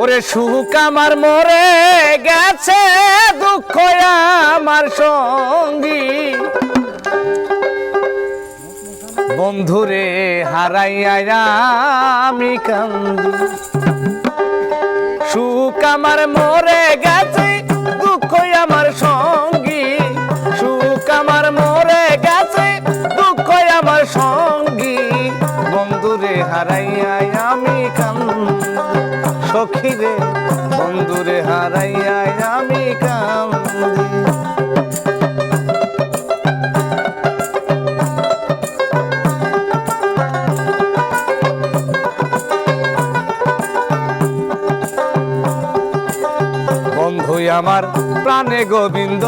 ওরে সুখ আমার মরে গেছে, দুঃখ আমার সঙ্গী। বন্ধুরে হারাইয়া আমি কান্দি। সুখ আমার মরে গেছে, দুঃখ আমার সঙ্গী। সুখ আমার মরে গেছে, দুঃখ আমার সঙ্গী। বন্ধুরে হারাইয়া আমার প্রাণে গোবিন্দ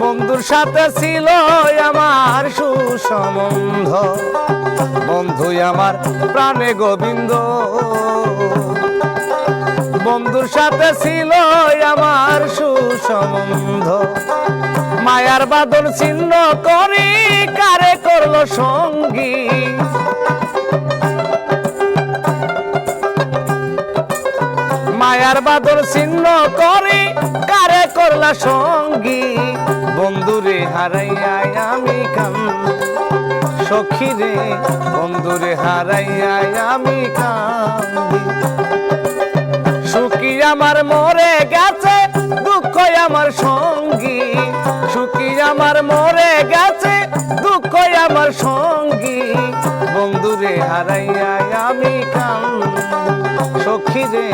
বন্ধুর সাথে ছিল আমার সুসম্বন্ধ। বন্ধু আমার প্রাণে গোবিন্দ বন্ধুর সাথে ছিল আমার সুসম্বন্ধ। মায়ার বাদন ছিন্ন করি, কারে করল সঙ্গী? মায়ার বাদর চিহ্ন করে, কারে করলা সঙ্গী? বন্ধুরে হারাইয়া আমি কান্দি সখীরে, বন্ধুরে হারাইয়া আমি সুখী আমার মরে গেছে দুঃখ আমার সঙ্গী। সুখী আমার মরে গেছে দুঃখ আমার সঙ্গী। বন্ধুরে হারাইয়া আমি কাম সখী রে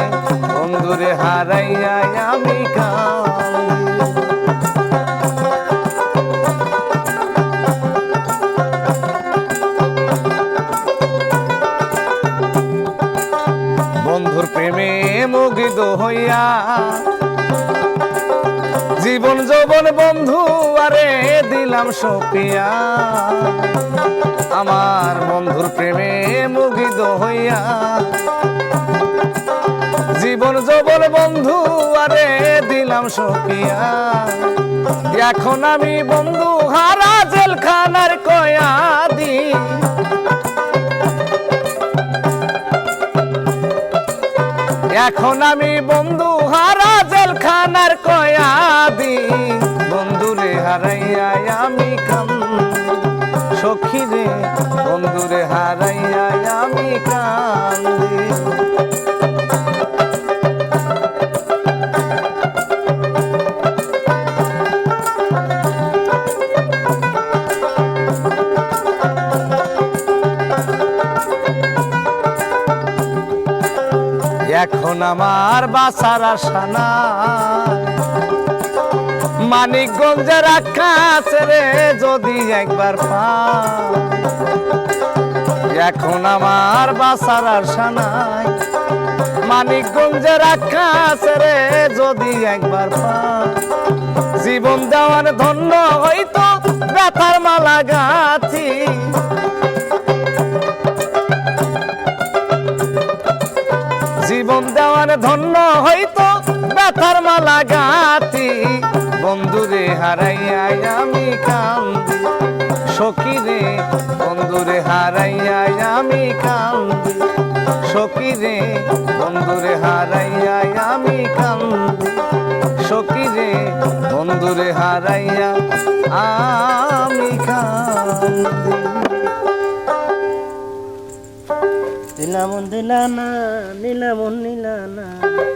বন্ধুরে হারাইয়া আমি কান্দি বন্ধুর প্রেমে মুগ্ধ হইয়া। জীবন যৌবন বন্ধু, আরে দিলাম সপিয়া। আমার বন্ধুর প্রেমে মুগ্ধ হইয়া। জীবন যৌবন বন্ধু, আরে দিলাম সপিয়া। এখন আমি বন্ধু হারা এখন আমি বন্ধু হারা জেলখানার কয়াদি। বন্ধুরে হারাইয়া আমি কাম সখী রে বন্ধুরে হারাইয়া আমি কান্দি। এখন আমার বাসার আশা নাই। মানিকগঞ্জের আকাশ রে, যদি একবার পা এখন আমার বাসার আশা নাই। মানিকগঞ্জের আকাশ রে, যদি একবার পা জীবন দেওয়ার ধন্য হইতো ব্যথার মালা গাথি ধন্য হইতো ব্যথার মালা গাতি বন্ধুরে হারাইয়া আমি কান্দি। সখীরে, বন্ধুরে হারাইয়া আমি কান্দি। সখীরে, বন্ধুরে হারাইয়া আমি কান্দি। সখীরে, বন্ধুরে হারাইয়া আমি কান্দি। দিলামন দিলানা নীলামন নীলানা।